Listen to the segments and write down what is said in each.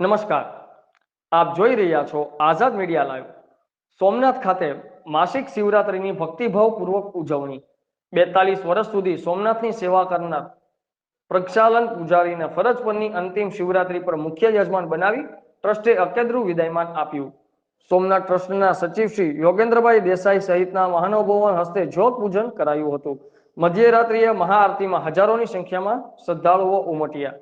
નમસ્કાર. આપ જોઈ રહ્યા છો આઝાદ મીડિયા લાઈવ. સોમનાથ ખાતે માસિક શિવરાત્રીની ભક્તિભાવપૂર્વક ઉજવણી. બેતાલીસ વર્ષ સુધી સોમનાથની સેવા કરનાર પ્રક્ષાલન પૂજારીને ફરજ પરની અંતિમ શિવરાત્રી પર મુખ્ય યજમાન બનાવી ટ્રસ્ટે અકેદ્રુ વિદાયમાન આપ્યું. સોમનાથ ટ્રસ્ટના સચિવ શ્રી યોગેન્દ્રભાઈ દેસાઈ સહિતના મહાનુભવન હસ્તે જ્યોત પૂજન કરાયું હતું. મધ્યરાત્રિએ મહાઆરતીમાં હજારોની સંખ્યામાં શ્રદ્ધાળુઓ ઉમટ્યા.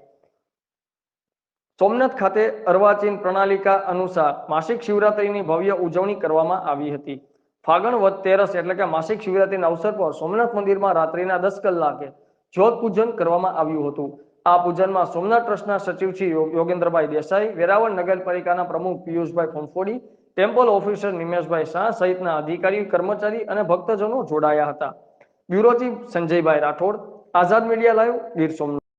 સોમનાથ ખાતે અર્વાચીન પ્રણાલિકા અનુસાર માસિક શિવરાત્રીની ભવ્ય ઉજવણી કરવામાં આવી હતી. ફાગણ વધ તેરસ એટલે કે માસિક શિવરાત્રીના અવસર પર સોમનાથ મંદિરમાં રાત્રિના દસ કલાકે જ્યોત પૂજન કરવામાં આવ્યું હતું. આ પૂજનમાં સોમનાથ ટ્રસ્ટના સચિવ શ્રી યોગેન્દ્રભાઈ દેસાઈ, વેરાવળ નગરપાલિકાના પ્રમુખ પિયુષભાઈ ફંફોડી, ટેમ્પલ ઓફિસર નિમેશભાઈ શાહ સહિતના અધિકારી, કર્મચારી અને ભક્તજનો જોડાયા હતા. Bureau chief Sanjaybhai Rathod, Azad media live, Gir Somnath.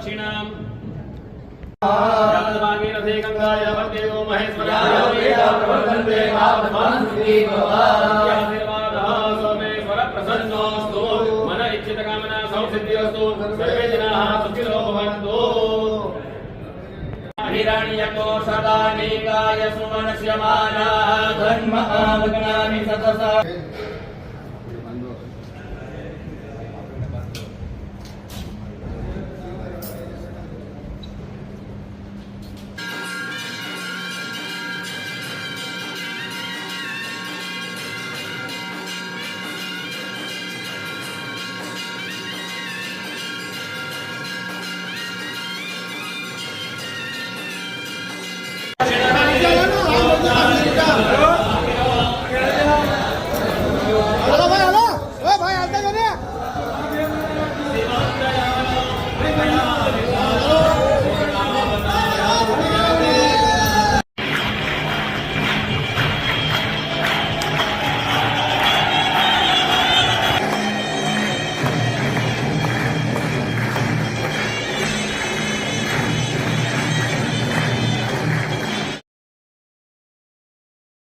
प्रदक्षिणाम् जलद्भागीरथे गङ्गाय वर्तेयो महेश्वराय सोमेश्वरप्रसन्नोऽस्तु मन इच्छितकामना संसिद्धिरस्तु सर्वे जनाः सुखिनो भवन्तु हिरण्यको सदा नीकाय सुमनस्य मानाः धन्म आमग्नानि सतसा